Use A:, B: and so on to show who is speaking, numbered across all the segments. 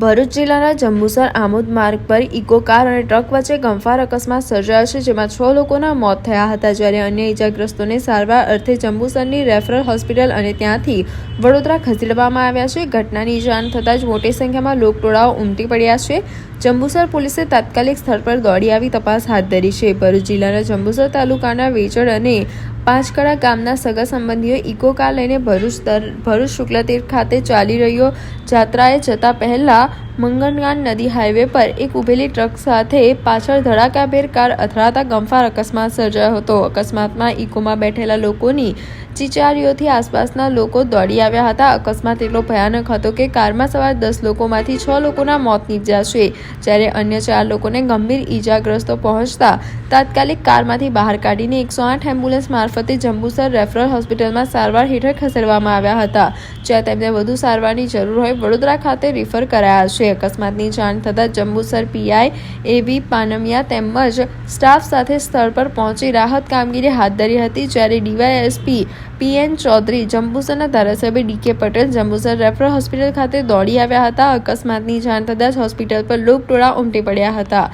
A: ભરૂચ જિલ્લાના જંબુસર આમોદ માર્ગ પર ઇકો કાર અને ટ્રક વચ્ચે ગંફાર અકસ્માત સર્જાયો છે, જેમાં છ લોકોના મોત થયા હતા જ્યારે અન્ય ઇજાગ્રસ્તોને સારવાર અર્થે જંબુસરની રેફરલ હોસ્પિટલ અને ત્યાંથી વડોદરા ખસેડવામાં આવ્યા છે. ઘટનાની જાણ થતાં જ મોટી સંખ્યામાં લોકટોળાઓ ઉમટી પડ્યા છે. જંબુસર પોલીસે તાત્કાલિક સ્થળ પર દોડી આવી તપાસ હાથ ધરી છે. ભરૂચ જિલ્લાના જંબુસર તાલુકાના વેચડ અને પાંચકડા ગામના સગા સંબંધીઓ ઇકો કાર લઈને ભરૂચ ભરૂચ શુક્લતીર્થ ખાતે ચાલી રહ્યો જાત્રાએ જતા પહેલા મંગનગાન નદી હાઈવે પર એક ઉભેલી ટ્રક સાથે પાછળ ધડાકાભેર કાર અથડાતા ગંફાર અકસ્માત સર્જાયો હતો. અકસ્માતમાં ઇકોમાં બેઠેલા લોકોની ચિચારીઓથી આસપાસના લોકો દોડી આવ્યા હતા. અકસ્માત એટલો ભયાનક હતો કે કારમાં સવાર દસ લોકોમાંથી છ લોકોના મોત નીપજ્યા છે. જ્યારે અન્ય ચાર લોકોને ગંભીર ઈજાગ્રસ્તો પહોંચતા તાત્કાલિક કારમાંથી બહાર કાઢીને એકસો આઠ એમ્બ્યુલન્સ મારફતે જંબુસર રેફરલ હોસ્પિટલમાં સારવાર હેઠળ ખસેડવામાં આવ્યા હતા. જ્યાં તેમને વધુ સારવારની જરૂર હોય વડોદરા ખાતે રિફર કરાયા છે. અકસ્માતની જાણ થતાં જંબુસર પીઆઈ એબી પાનમિયા તેમજ સ્ટાફ સાથે સ્થળ પર પહોંચી રાહત કામગીરી હાથ ધરી હતી, જ્યારે ડીવાયએસપી પીએન ચૌધરી જંબુસરના ધારાસભ્ય DK Patel Jambusar referral hospital ખાતે દોડી આવ્યા હતા. અકસ્માતની જાણ થતાં જ હોસ્પિટલ પર લોકટોળા ઉમટી પડ્યા હતા.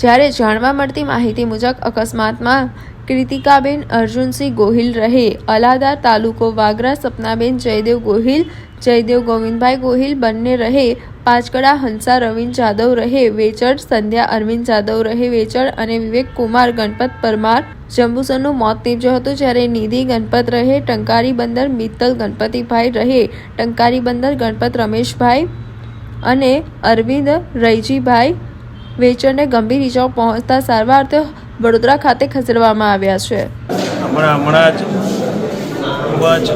A: જ્યારે જાણવા મળતી માહિતી મુજબ, અકસ્માતમાં કૃતિકાબેન અર્જુનસિંહ ગોહિલ રહે. અલાદાર તાલુકો વાગરા સપનાબેન જયદેવ ગોહિલ, જયદેવ ગોવિંદભાઈ ગોહિલ બંને રહે. પાંચકડા, હંસા રવિન્દ જાદવ રહે, વેચડ, સંધ્યા, અરવિંદ જાદવ રહે, વેચડ અને વિવેક કુમાર, ગણપત પરમાર, જંબુસરનું મોત નીપજ્યું હતું જ્યારે નિધિ ગણપત રહે, ટંકારી બંદર, મિત્તલ ગણપતિભાઈ રહે, ટંકારી બંદર, ગણપત રમેશભાઈ અને અરવિંદ રૈજીભાઈ વેચડને ગંભીર ઇજાઓ પહોંચતા સારવાર વડોદરા ખાતે ખસેડવામાં આવ્યા છે.
B: હમણાં હમણાં જ ખૂબ જ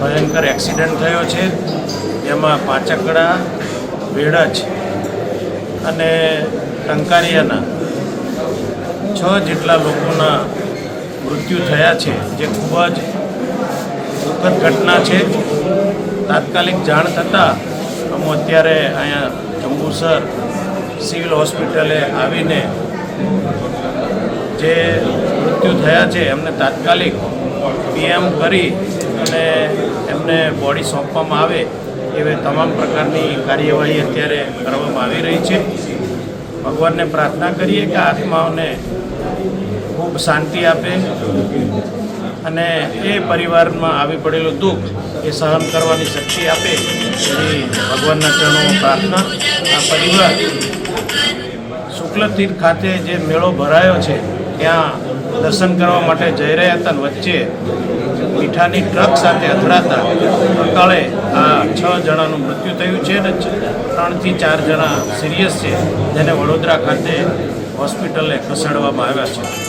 B: ભયંકર એક્સિડન્ટ થયો છે. જેમાં પાંચકડા વેડજ અને ટંકારિયાના છ જેટલા લોકોના મૃત્યુ થયા છે, જે ખૂબ જ દુઃખદ ઘટના છે. તાત્કાલિક જાણ થતાં અમે અત્યારે અહીંયા જંબુસર સિવિલ હોસ્પિટલે આવીને જે મૃત્યુ થયા છે, એમને તાત્કાલિક પીએમ કરી અને એમને બોડી સોંપવામાં આવે એવી તમામ પ્રકારની કાર્યવાહી અત્યારે કરવામાં આવી રહી છે. ભગવાનને પ્રાર્થના કરીએ કે આત્માઓને ખૂબ શાંતિ આપે અને એ પરિવારમાં આવી પડેલું દુઃખ એ સહન કરવાની શક્તિ આપે. એવી ભગવાનના ચરણોમાં પ્રાર્થના. આ પરિવાર શુક્લતીર્થ ખાતે જે મેળો ભરાયો છે, ત્યાં દર્શન કરવા માટે જઈ રહ્યા હતા વચ્ચે મીઠાની ટ્રક સાથે અથડાતા અકાળે આ છ જણાનું મૃત્યુ થયું છે અને ત્રણથી ચાર જણા સિરિયસ છે, જેને વડોદરા ખાતે હોસ્પિટલે ખસેડવામાં આવ્યા છે.